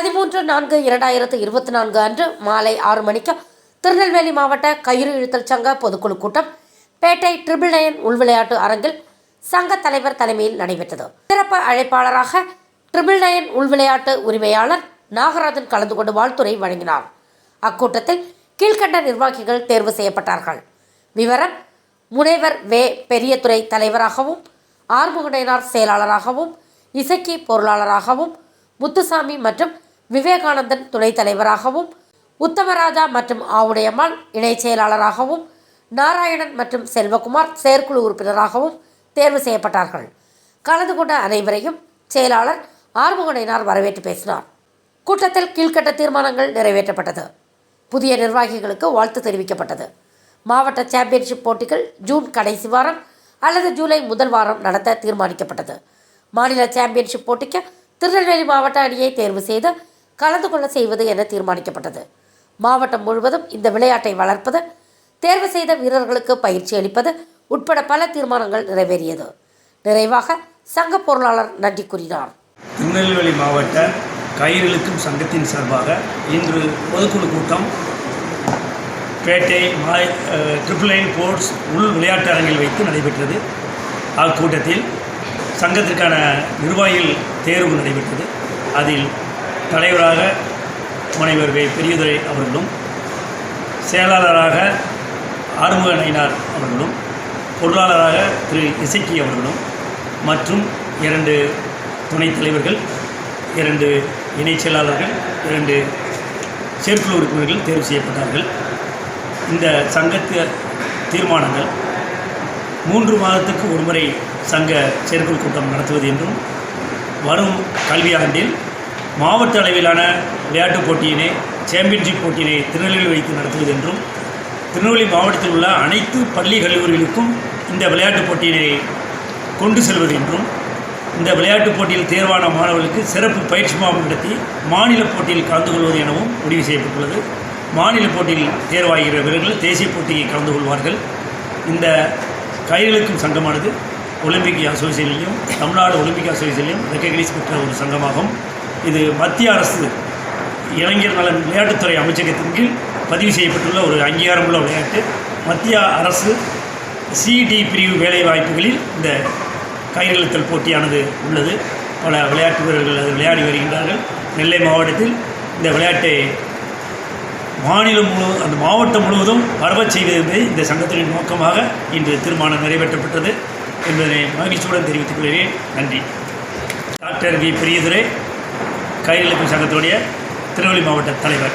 பதிமூன்று நான்கு இரண்டாயிரத்து இருபத்தி நான்கு அன்று மாலை ஆறு மணிக்கு திருநெல்வேலி மாவட்ட கயிறு இழுத்தல் சங்க பொதுக்குழு கூட்டம் பேட்டை ட்ரிபிள் நயன் உள்விளையாட்டு அரங்கில் சங்க தலைவர் தலைமையில் நடைபெற்றது. சிறப்பு அழைப்பாளராக ட்ரிபிள் நயன் உள்விளையாட்டு உரிமையாளர் நாகராஜன் கலந்து கொண்டு வாழ்த்துறை வழங்கினார். அக்கூட்டத்தில் கீழ்கண்ட நிர்வாகிகள் தேர்வு செய்யப்பட்டார்கள். விவரம் முனைவர் வே. பெரியதுறை தலைவராகவும் ஆறுமுகனைனார் செயலாளராகவும் இசக்கி பொருளாளராகவும் முத்துசாமி மற்றும் விவேகானந்தன் துணைத் தலைவராகவும் உத்தமராஜா மற்றும் ஆவுடையம்மாள் இணைச் செயலாளராகவும் நாராயணன் மற்றும் செல்வகுமார் செயற்குழு உறுப்பினராகவும் தேர்வு செய்யப்பட்டார்கள். கலந்து கொண்ட அனைவரையும் செயலாளர் ஆறுமுகனைனார் வரவேற்று பேசினார். கூட்டத்தில் கீழ்கட்ட தீர்மானங்கள் நிறைவேற்றப்பட்டது. புதிய நிர்வாகிகளுக்கு வாழ்த்து தெரிவிக்கப்பட்டது. மாவட்ட சாம்பியன்ஷிப் போட்டிகள் ஜூன் கடைசி வாரம் அல்லது ஜூலை முதல் வாரம் நடத்த தீர்மானிக்கப்பட்டது. மாநில சாம்பியன்ஷிப் போட்டிக்கு திருநெல்வேலி மாவட்ட அணியை தேர்வு செய்து கலந்து கொள்ள செய்வது என தீர்மானிக்கப்பட்டது. மாவட்டம் முழுவதும் இந்த விளையாட்டை வளர்ப்பது தேர்வு செய்த வீரர்களுக்கு பயிற்சி அளிப்பது உட்பட பல தீர்மானங்கள் நிறைவேறியது. நிறைவாக சங்க பொருளாளர் நன்றி கூறினார். திருநெல்வேலி மாவட்ட கயிறிழுக்கும் சங்கத்தின் சார்பாக இன்று பொதுக்குழு கூட்டம் பேட்டை மாய் ட்ரிபிள் நைன் போர்ட்ஸ் உள் விளையாட்டு அரங்கில் வைத்து நடைபெற்றது. அக்கூட்டத்தில் சங்கத்திற்கான நிர்வாகிகள் தேர்வு நடைபெற்றது. அதில் தலைவராக முனைவர் வே பெரியதுரை அவர்களும் செயலாளராக ஆறுமுக நயினார் அவர்களும் பொருளாளராக திரு இசைக்கி அவர்களும் மற்றும் இரண்டு துணைத் தலைவர்கள் இரண்டு இணைச் செயலாளர்கள் இரண்டு செயற்குழு உறுப்பினர்கள் தேர்வு செய்யப்பட்டார்கள். இந்த சங்கத்து தீர்மானங்கள் மூன்று மாதத்துக்கு ஒருமுறை சங்க செயற்குழு கூட்டம் நடத்துவது என்றும் வரும் கல்வியாண்டில் மாவட்ட அளவிலான விளையாட்டுப் போட்டியினை சாம்பியன்ஷிப் போட்டியினை திருநெல்வேலி வைத்து நடத்துவது என்றும் திருநெல்வேலி மாவட்டத்தில் உள்ள அனைத்து பள்ளி கல்லூரிகளுக்கும் இந்த விளையாட்டுப் போட்டியினை கொண்டு செல்வது என்றும் இந்த விளையாட்டுப் போட்டியில் தேர்வான மாணவர்களுக்கு சிறப்பு பயிற்சி முகாம் நடத்தி மாநில போட்டியில் கலந்து கொள்வது எனவும் முடிவு செய்யப்பட்டுள்ளது. மாநில போட்டியில் தேர்வாகிற வீரர்கள் தேசிய போட்டியை கலந்து கொள்வார்கள். இந்த கைகளுக்கும் சங்கமானது ஒலிம்பிக் அசோசியேஷன்லையும் தமிழ்நாடு ஒலிம்பிக் அசோசியேஷன்லையும் ரெக்கக்னைஸ் பெற்ற ஒரு சங்கமாகும். இது மத்திய அரசு இளைஞர் நலன் விளையாட்டுத்துறை அமைச்சகத்தின் கீழ் பதிவு செய்யப்பட்டுள்ள ஒரு அங்கீகாரமுள்ள விளையாட்டு. மத்திய அரசு சிடி பிரிவு வேலைவாய்ப்புகளில் இந்த கயிறுத்தல் போட்டியானது உள்ளது. பல விளையாட்டு வீரர்கள் அது விளையாடி வருகின்றார்கள். நெல்லை மாவட்டத்தில் இந்த விளையாட்டை மாநிலம் முழு அந்த மாவட்டம் முழுவதும் பரவச் செய்வது இந்த சங்கத்தின் நோக்கமாக இன்று தீர்மானம் நிறைவேற்றப்பட்டது என்பதனை மகிழ்ச்சியுடன் தெரிவித்துக் கொள்கிறேன். நன்றி. Doctor V. பிரியதுரை கையெழுப்பு சங்கத்துடைய திருநெல்வேலி மாவட்ட தலைவர்.